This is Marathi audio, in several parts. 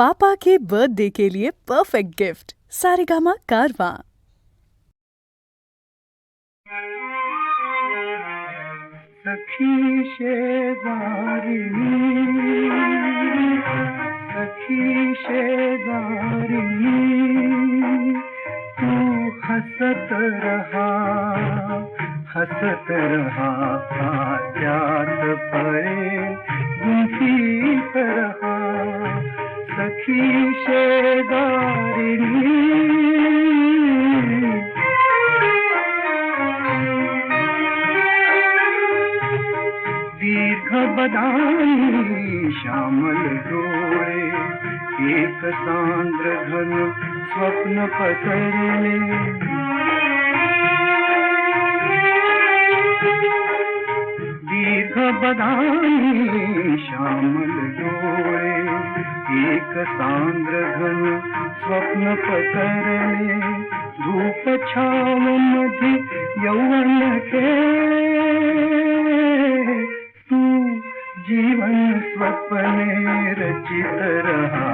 پاپا کے برتھ ڈے کے لیے پرفیکٹ گفٹ سارے گاما کارواں سخی شیزاری سخی شیزاری تو ہست رہا ہست رہا آسیات پڑے گنفی رہا۔ सखी शेजारी. दीर्घ बदानी श्यामल डोळे एक सांद्र घन स्वप्न पसरले. दीर्घ बदानी श्यामल डोळे एक सांद्र घन स्वप्न पसरले. धूप छावमध्ये यौवन खेळे तू जीवन स्वप्ने रचित रहा.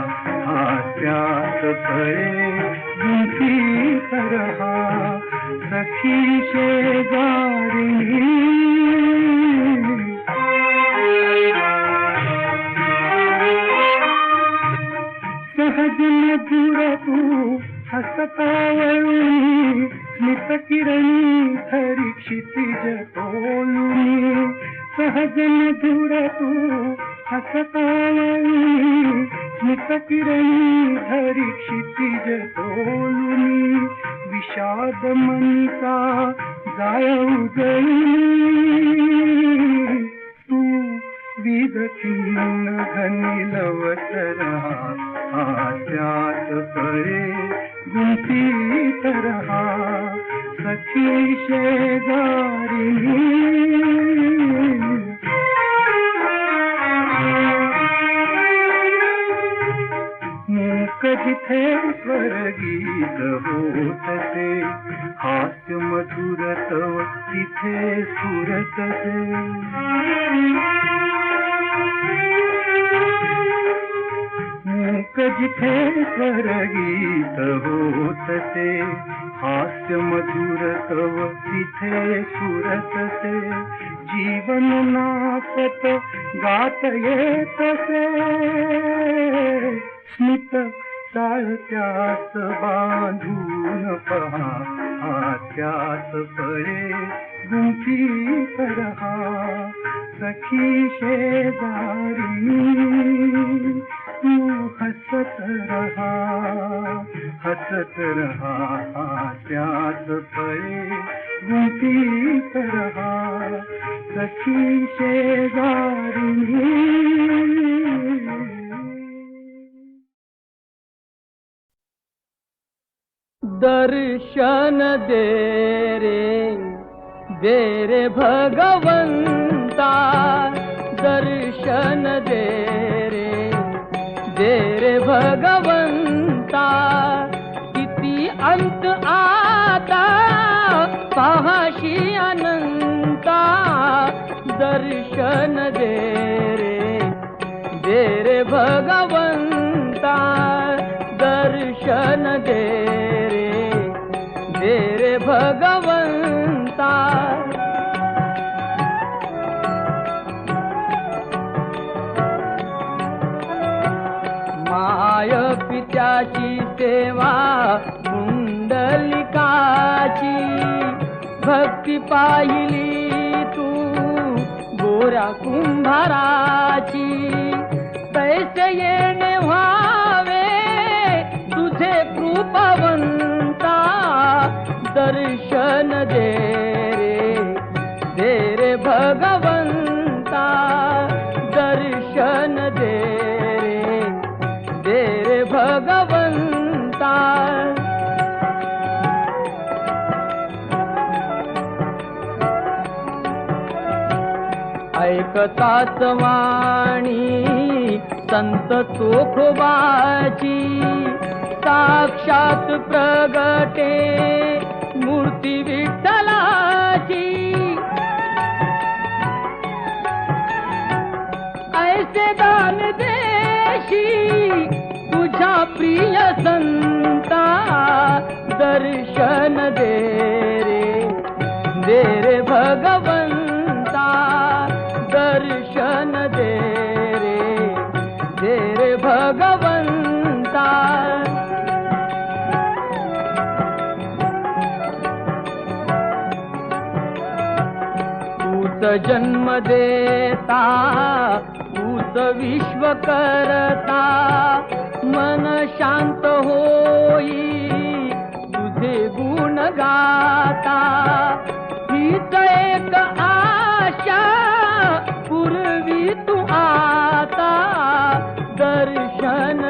स्मितर हरी क्षित ओलुनि सहज मधुर तूं हसत समितर हरी क्षितीजोलुनि विषाद मना जायलवच करे फळे गुंफीत रहा सखी शेजारी मूक जिथे होत होतसे हास्य मधुरत तिथे स्फुरतसे मूक जिथे स्वर्गीत होतसे हास्य मधुर तव तिथे सुरतसे जीवन नाचत गात येतसे स्मित चालत्यास बांधून पहा हास्यात फळे गुंफीत रहा सखी शेजारी तू हसत रहा हसत रहा हास्यात फळे गुंफीत रहा सखी शेजारी दर्शन दे रे दे रे दे रे भगवंता किती अंत आता पाहाशी अनंता। दर्शन दे रे दे रे भगवंता दर्शन दे रे दे रे भगवंता सेवा कुंडलिकाची भक्ती पाहिली तू गोरा कुंभाराची. पैसे येणे व्हावे तुझे कृपवंता दर्शन दे. ऐकतात वाणी संत चोखोबाची. साक्षात प्रगटे मूर्ती विठ्ठलाची. ऐसे दान देशी प्रिय संता दर्शन दे रे दे रे भगवंत. दर्शन दे रे दे रे भगवंता. तूच जन्म देता तूच विश्व करता. मन शांत होई तुझे गुण गाता. हीच एक आशा. पूर्वी तू आता दर्शन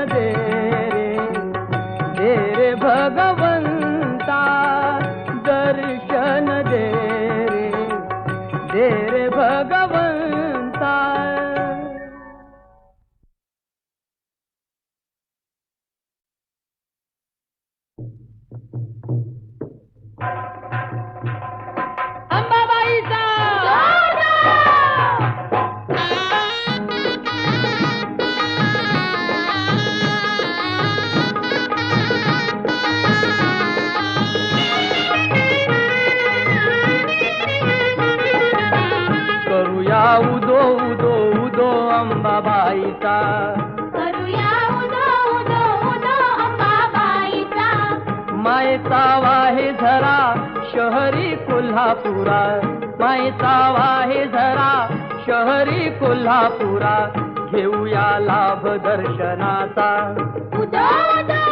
कोल्हापुरा मायेचा वाहे झरा शहरी कोल्हापुरा. घेऊया लाभ दर्शनाचा. उदो उदो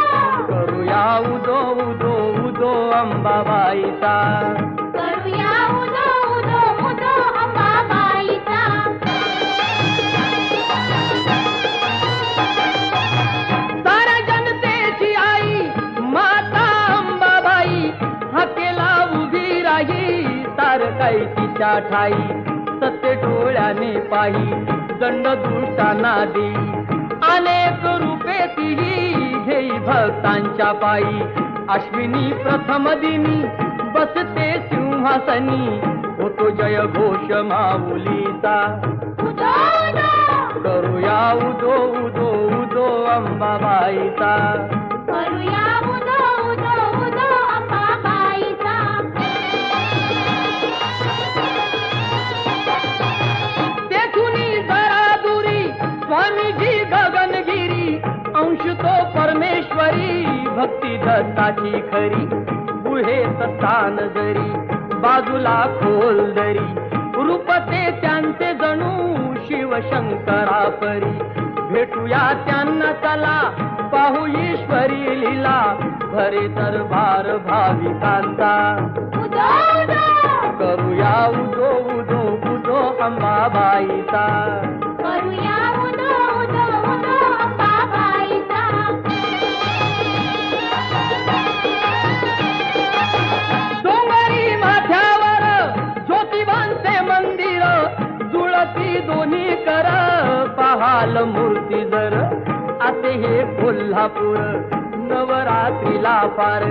करूया उदो उदो उदो अंबाबाईचा. तिच्या ठाई सत्य डोळ्याने पाही दंड दुष्टांना देई. अनेक रूपे तिही घेई भक्तांच्या पायी. अश्विनी प्रथम दिनी बसते सिंहासनी. होतो जय घोष माऊलीचा. करूया उदो उदो उदो अंबाबाईचा. परमेश्वरी भक्ती दत्ताची खरी गुहेत स्थान जरी बाजूला खोल दरी रूप ते त्यांचे जणू शिवशंकरा परी. भेटूया त्यांना चला पाहू ईश्वरी लीला भरे दरबार भाविकांचा. करूया उदो उदो उदो अंबाबाईचा. कोणी कर पहाल मूर्ती जर? असे हे कोल्हापूर नवरात्रीला फार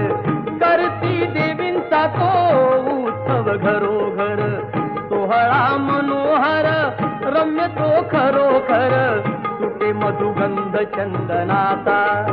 करती देवींचा तो उत्सव घरोघर. सोहळा मनोहर रम्य तो खरोखर. तुटे मधुगंध चंदनाचा.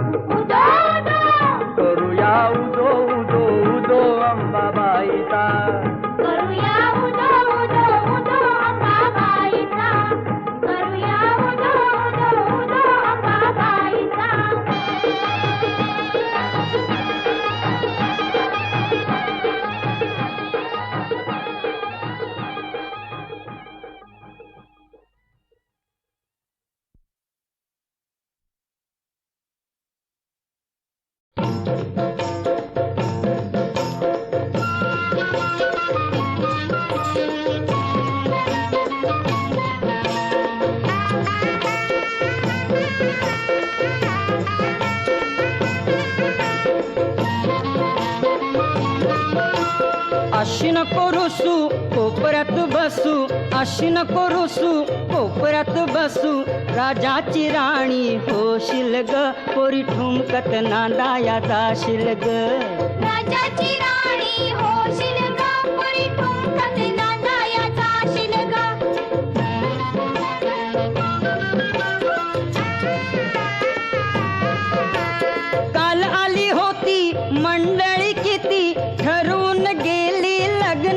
अशी नको रुसू कोपऱ्यात बसू. अशी नको रुसू कोपऱ्यात बसू. राजाची राणी होशील ग पोरी ठुमकत नांदाया जाशील ग.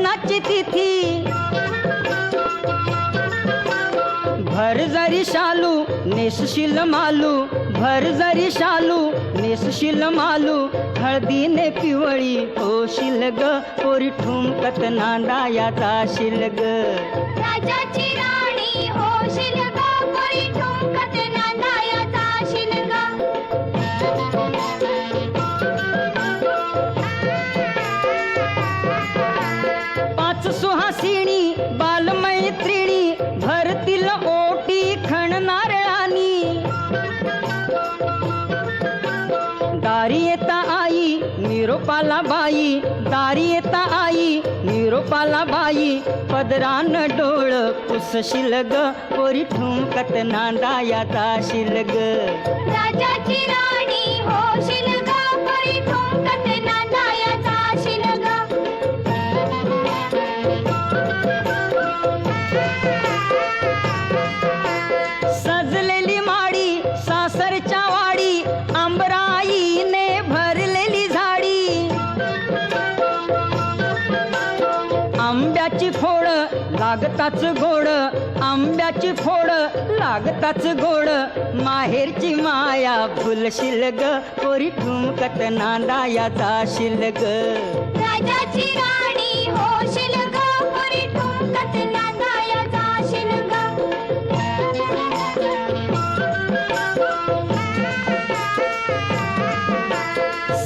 नाचती थी। भर जरी शालू नेसशील मालू भर जरी शालू नेसशील मालू हळदीने पिवळी होशील ग पोरी ठुमकत नांदाया ताशील ग। राजाची रा निरोपाला बाई दारी येता आई निरोपाला बाई पदरान डोळ पुसशील शिलग पोरी ठुमकत नांदाया जाशील शिलग राजाची राणी हो शिलग पोरी ठुमकत लागताच गोड आंब्याची फोड लागताच गोड. माहेरची माया फुलशील ग पोरी ठुमकत नांदाया जाशील ग. राजाची राणी होशील ग परी ठुमकत नांदाया जाशील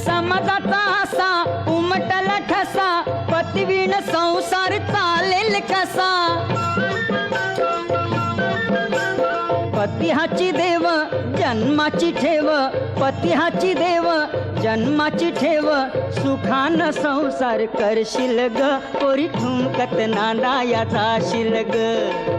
समाजाचा असा उमटला ठसा पतिवीण संसार पतिहाची देव जन्माची ठेव. पतिहाची देव जन्माची ठेव. सुखान संसार करशील ग. पोरी ठुमकत नांदाया जाशील ग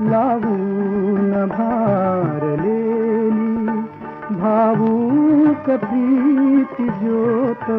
लावून भारलेली भावूक प्रीती ज्योत.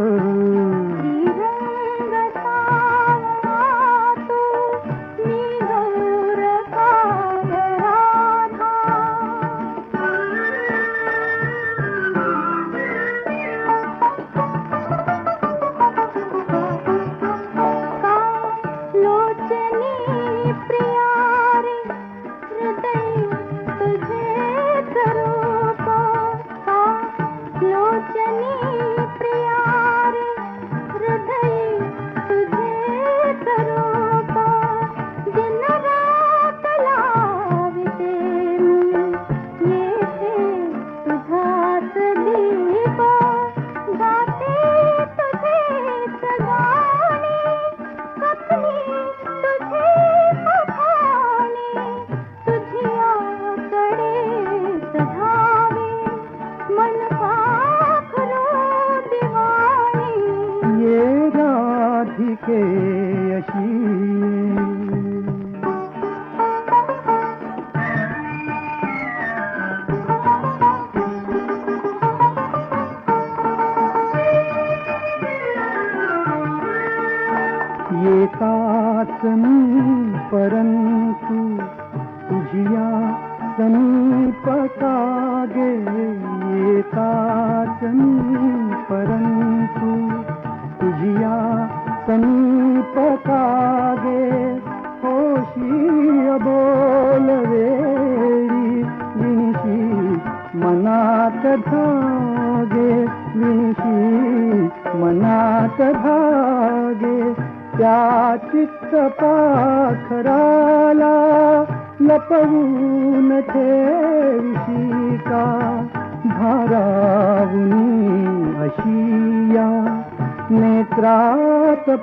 का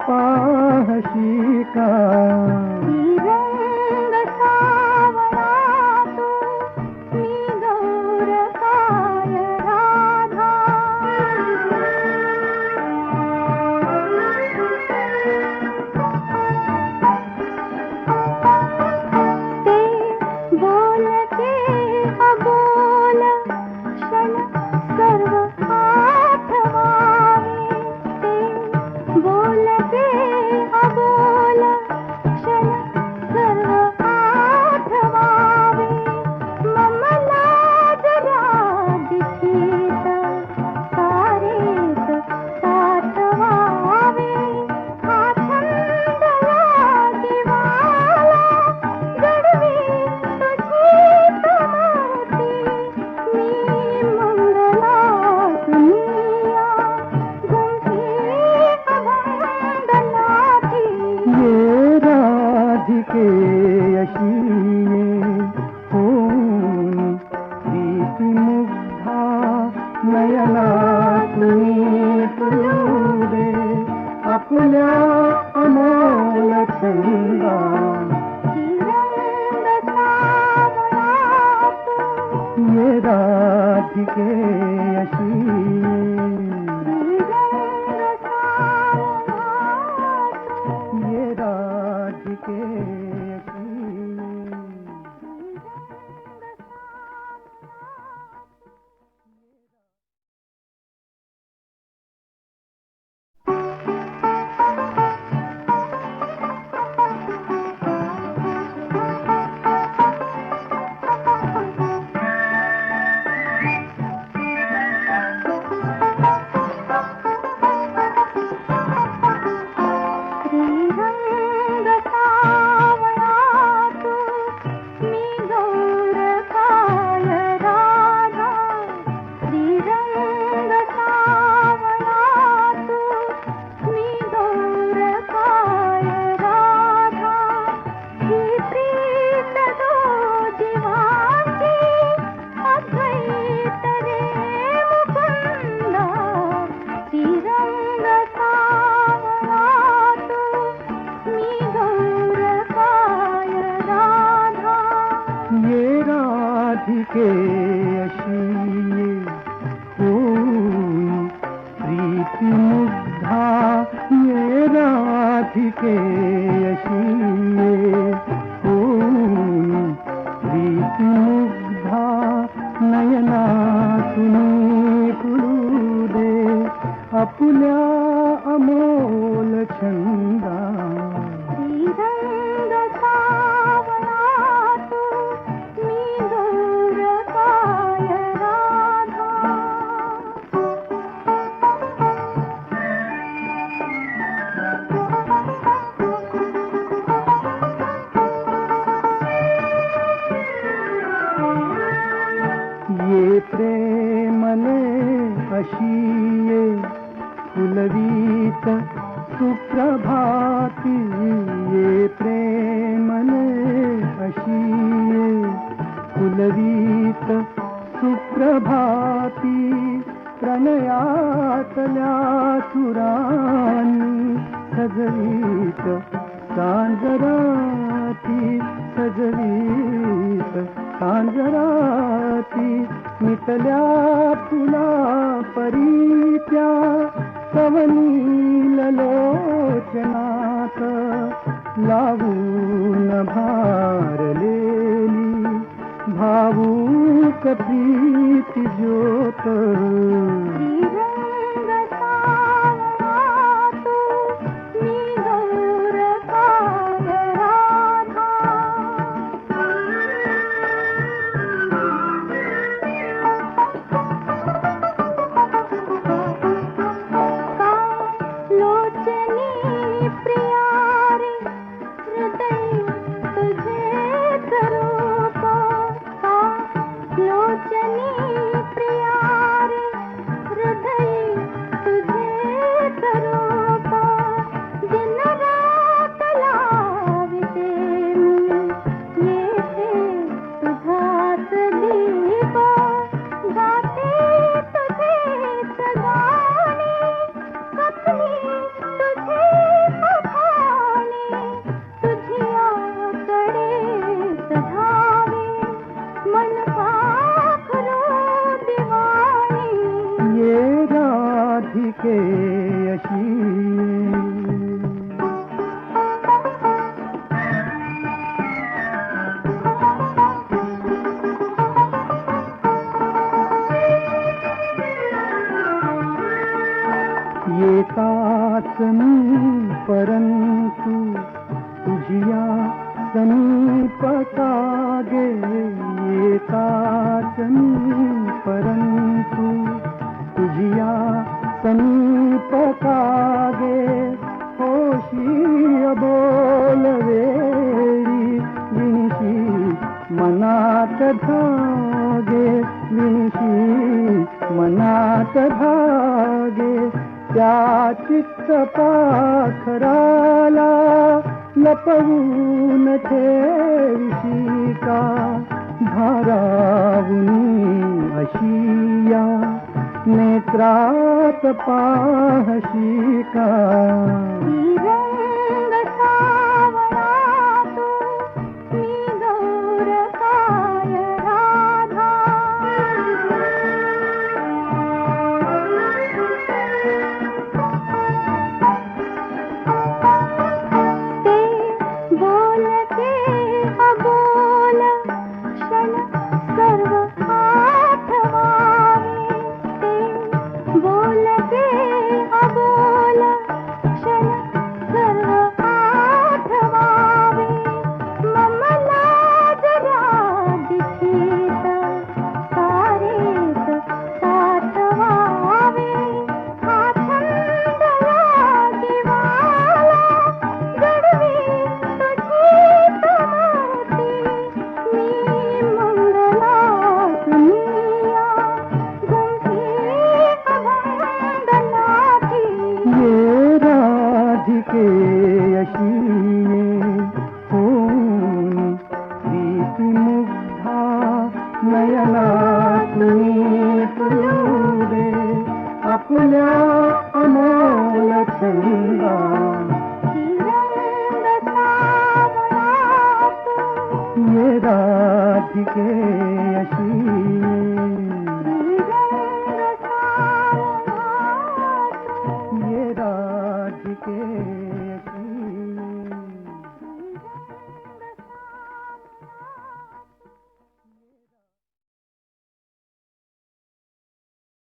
পা लावून भारलेली भावूक प्रीती ज्योत। पार